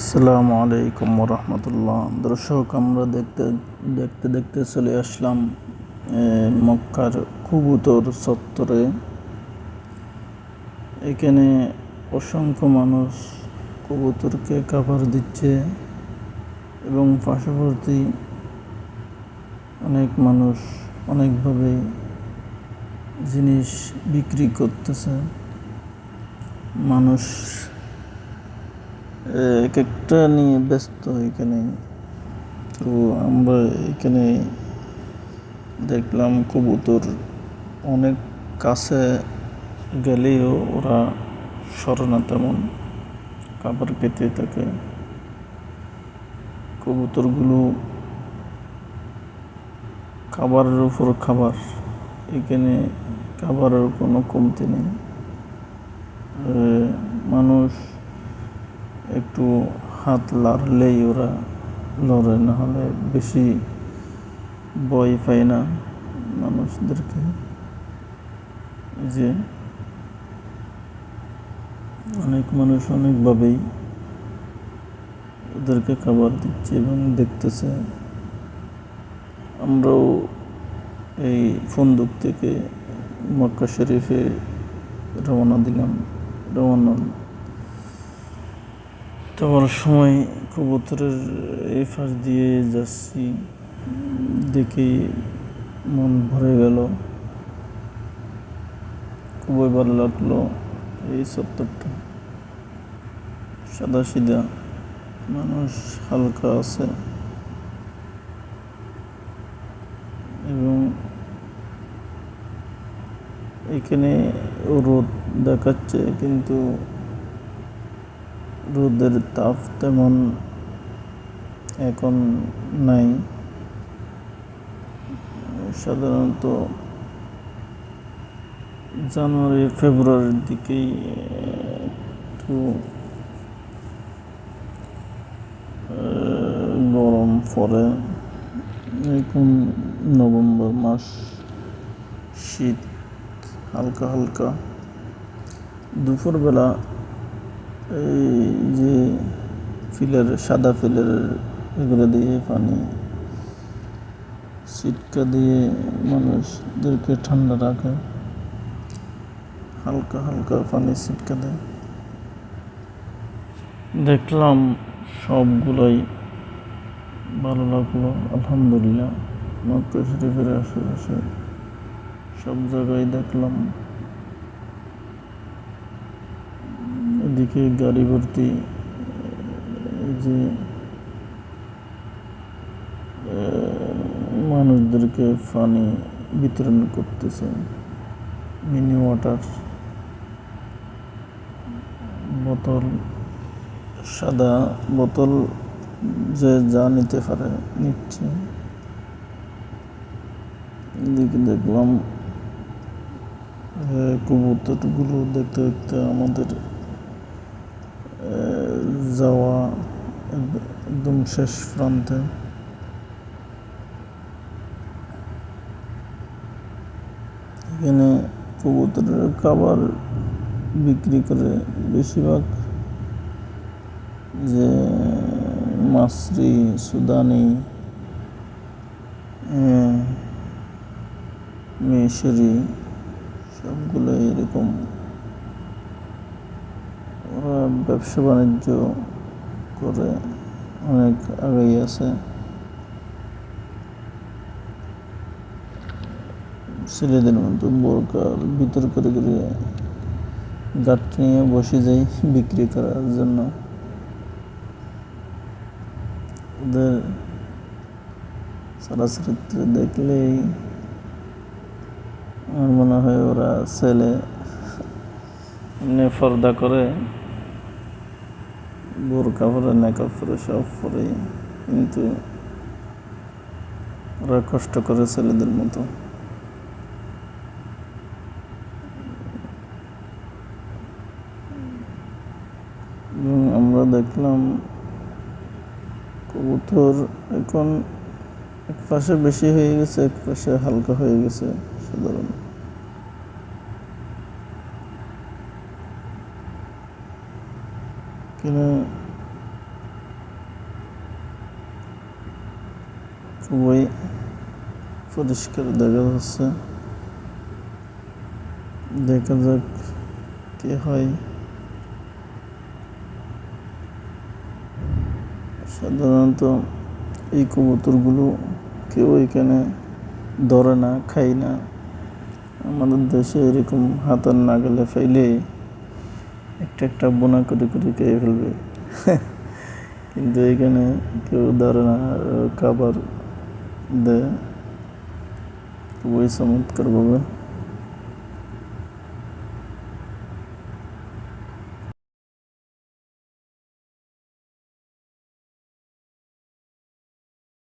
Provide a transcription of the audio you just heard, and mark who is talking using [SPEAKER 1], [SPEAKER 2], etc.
[SPEAKER 1] আসসালামু আলাইকুম রহমতুল্লাহ দর্শক, আমরা দেখতে দেখতে দেখতে চলে আসলাম মক্কার কবুতর চত্বরে। এখানে অসংখ্য মানুষ কবুতরকে খাবার দিচ্ছে এবং পার্শ্ববর্তী অনেক মানুষ অনেকভাবে জিনিস বিক্রি করতেছে। মানুষ এক একটা নিয়ে ব্যস্ত এখানে। তো আমরা এখানে দেখলাম কবুতর অনেক কাছে গেলেও ওরা সরে না তেমন খাবার খেতে থাকে। কবুতরগুলো খাবারের উপর খাবার, এখানে খাবারের কোনো কমতি নেই। মানুষ একটু হাত লাড়লেই ওরা লড়ে না হলে বেশি ভয় পায় না মানুষদেরকে যে অনেক মানুষ অনেকভাবেই ওদেরকে খাবার দিচ্ছে এবং দেখতেছে। আমরাও এই ফন্দুক থেকে মক্কা শরীফে রওনা দিলাম, রওনা যাওয়ার সময় কবুতরের এই ফাঁস দিয়ে যাচ্ছি দেখে মন ভরে গেল। খুবই ভালো লাগল এই সত্তরটা সাদা সিধা, মানুষ হালকা আছে। এবং এখানে রোদ দেখাচ্ছে, কিন্তু রোদের তাপ তেমন এখন নাই। সাধারণত জানুয়ারি, ফেব্রুয়ারির দিকেই একটু গরম পড়ে। এখন নভেম্বর মাস, শীত হালকা হালকা। দুপুরবেলা এই যে ফিলের সাদা ফিলের এগুলো দিয়ে পানি, সিটকা দিয়ে মানুষদেরকে ঠান্ডা রাখে। হালকা হালকা পানি সিটকা দেয়। দেখলাম সবগুলোই ভালো লাগল, আলহামদুলিল্লাহ। মক্কা শরীফের আশেপাশে সব জায়গায় দেখলাম। এদিকে গাড়ি ভর্তি, যে মানুষদেরকে পানি বিতরণ করতেছে। মিনি ওয়াটার, বোতল, সাদা বোতল যে যা নিতে পারে, নিচ্ছে। এদিকে দেখলাম কবুতরগুলো দেখতে দেখতে আমাদের যাওয়া একদম শেষ প্রান্তে এখানে কবুতরের খাবার বিক্রি করে বেশিরভাগ যে মাছরি সুদানি মিশরি সবগুলো এরকম ব্যবসা বাণিজ্য করে অনেক আগেই আছে। ছেলেদের মতো বোরকার ভিতর করে করে গাঠ নিয়ে বসে যাই বিক্রি করার জন্য। ওদের চলচ্চিত্র দেখলেই আমার মনে হয় ওরা ছেলে এমনি পর্দা করে বোরকা পরে নেকাব পরে, সব পরে কিন্তু ওরা কষ্ট করে ছেলেদের মতো। এবং আমরা দেখলাম কবুতর এখন এক পাশে বেশি হয়ে গেছে এক পাশে হালকা হয়ে গেছে সাধারণ। তিনি খুবই পরিষ্কার দেখা যাচ্ছে দেখা যাক কি হয় সাধারণত এই কবুতরগুলো কেউ এখানে ধরে না খাই না আমাদের দেশে এরকম হাতার নাগালে ফেলে একটা একটা বোনা করে করে খেয়ে ফেলবে। কিন্তু এখানে কেউ ধরে খাবার দেয়। খুবই চমৎকারভাবে